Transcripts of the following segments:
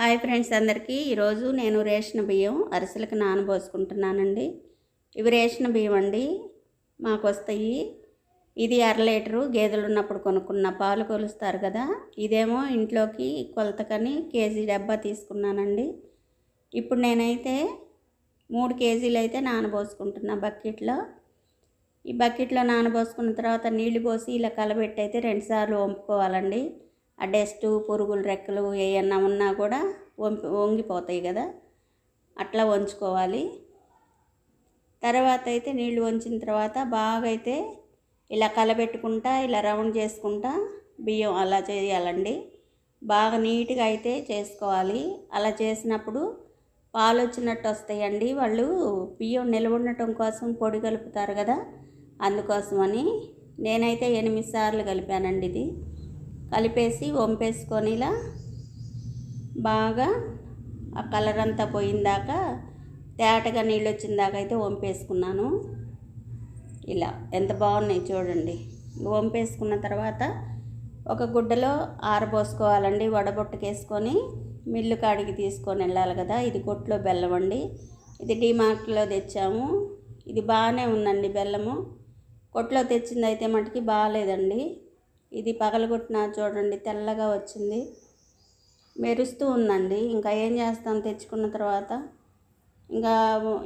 Hi friends అందరికీ. ఈరోజు నేను రేషన్ బియ్యం అరిసెలకు నానబోసుకుంటున్నానండి. ఇవి రేషన్ బియ్యం అండి. మాకు వస్తాయి. ఇది అర లీటరు గేదెలు ఉన్నప్పుడు కొనుక్కున్న పాలు కొలుస్తారు కదా. ఇదేమో ఇంట్లోకి కొలతకని కేజీ డబ్బా తీసుకున్నానండి. ఇప్పుడు నేనైతే మూడు కేజీలు అయితే నానబోసుకుంటున్నా బకెట్లో. ఈ బకెట్లో నానబోసుకున్న తర్వాత నీళ్ళు పోసి ఇలా కలబెట్టి అయితే రెండుసార్లు వంపుకోవాలండి. ఆ డస్ట్ పురుగులు రెక్కలు ఏమన్నా ఉన్నా కూడా వంపి వంగిపోతాయి కదా. అట్లా వంచుకోవాలి. తర్వాత అయితే నీళ్ళు వంచిన తర్వాత బాగా అయితే ఇలా కలబెట్టుకుంటా ఇలా రౌండ్ చేసుకుంటా బియ్యం అలా చేయాలండి. బాగా నీట్గా అయితే చేసుకోవాలి. అలా చేసినప్పుడు పాలు వచ్చినట్టు వస్తాయండి. వాళ్ళు బియ్యం నిల్వ ఉండటం కోసం పొడి కలుపుతారు కదా. అందుకోసమని నేనైతే ఎనిమిది సార్లు కలిపానండి ఇది. కలిపేసి వంపేసుకొని ఇలా బాగా ఆ కలర్ అంతా పోయిందాక తేటగా నీళ్ళు వచ్చిన దాకా అయితే వంపేసుకున్నాను. ఇలా ఎంత బాగున్నాయి చూడండి. వంపేసుకున్న తర్వాత ఒక గుడ్డలో ఆరబోసుకోవాలండి వడబొట్టుకేసుకొని మిల్లు కాడికి తీసుకొని వెళ్ళాలి కదా. ఇది కొట్లో బెల్లం అండి. ఇది డిమార్ట్లో తెచ్చాము. ఇది బాగానే ఉందండి బెల్లము. కొట్లో తెచ్చింది అయితే మటుకి బాగాలేదండి. ఇది పగలగొట్టిన చూడండి తెల్లగా వచ్చింది. మెరుస్తూ ఉందండి. ఇంకా ఏం చేస్తాం తెచ్చుకున్న తర్వాత? ఇంకా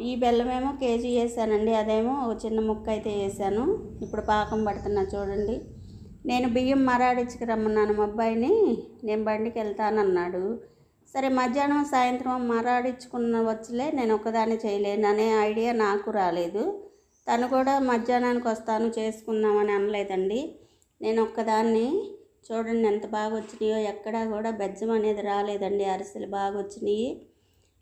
ఈ బెల్లమేమో కేజీ వేసానండి. అదేమో ఒక చిన్న ముక్క అయితే వేసాను. ఇప్పుడు పాకం పడుతున్నా చూడండి. నేను బియ్యం మరాడించుకు రమ్మన్నాను మా అబ్బాయిని. నేను బండికి వెళ్తానన్నాడు. సరే మధ్యాహ్నం సాయంత్రం మరాడించుకున్న వచ్చలే నేను ఒకదాన్ని చేయలేను అనే ఐడియా నాకు రాలేదు. తను కూడా మధ్యాహ్నానికి వస్తాను చేసుకుందామని అనలేదండి. నేను ఒక్కదాన్ని చూడండి ఎంత బాగా వచ్చినాయో ఎక్కడా కూడా బెజ్జం అనేది రాలేదండి. అరిసెలు బాగా వచ్చినాయి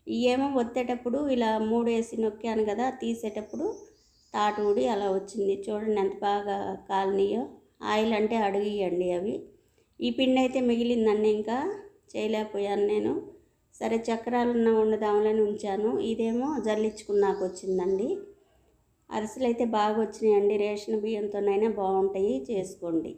ఇవేమో ఒత్తేటప్పుడు ఇలా మూడు వేసి నొక్కాను కదా తీసేటప్పుడు తాటు ఊడి అలా వచ్చింది. చూడండి ఎంత బాగా కాలనీయో. ఆయిల్ అంటే అడిగియండి అవి. ఈ పిండి అయితే మిగిలిందండి ఇంకా చేయలేకపోయాను నేను. సరే చక్రాలున్న ఉండదాములని ఉంచాను. ఇదేమో జల్లించుకున్నాక వచ్చిందండి. అరిసెలు అయితే బాగా వచ్చినాయండి రేషన్ బియ్యంతోనైనా బాగుంటాయి చేసుకోండి.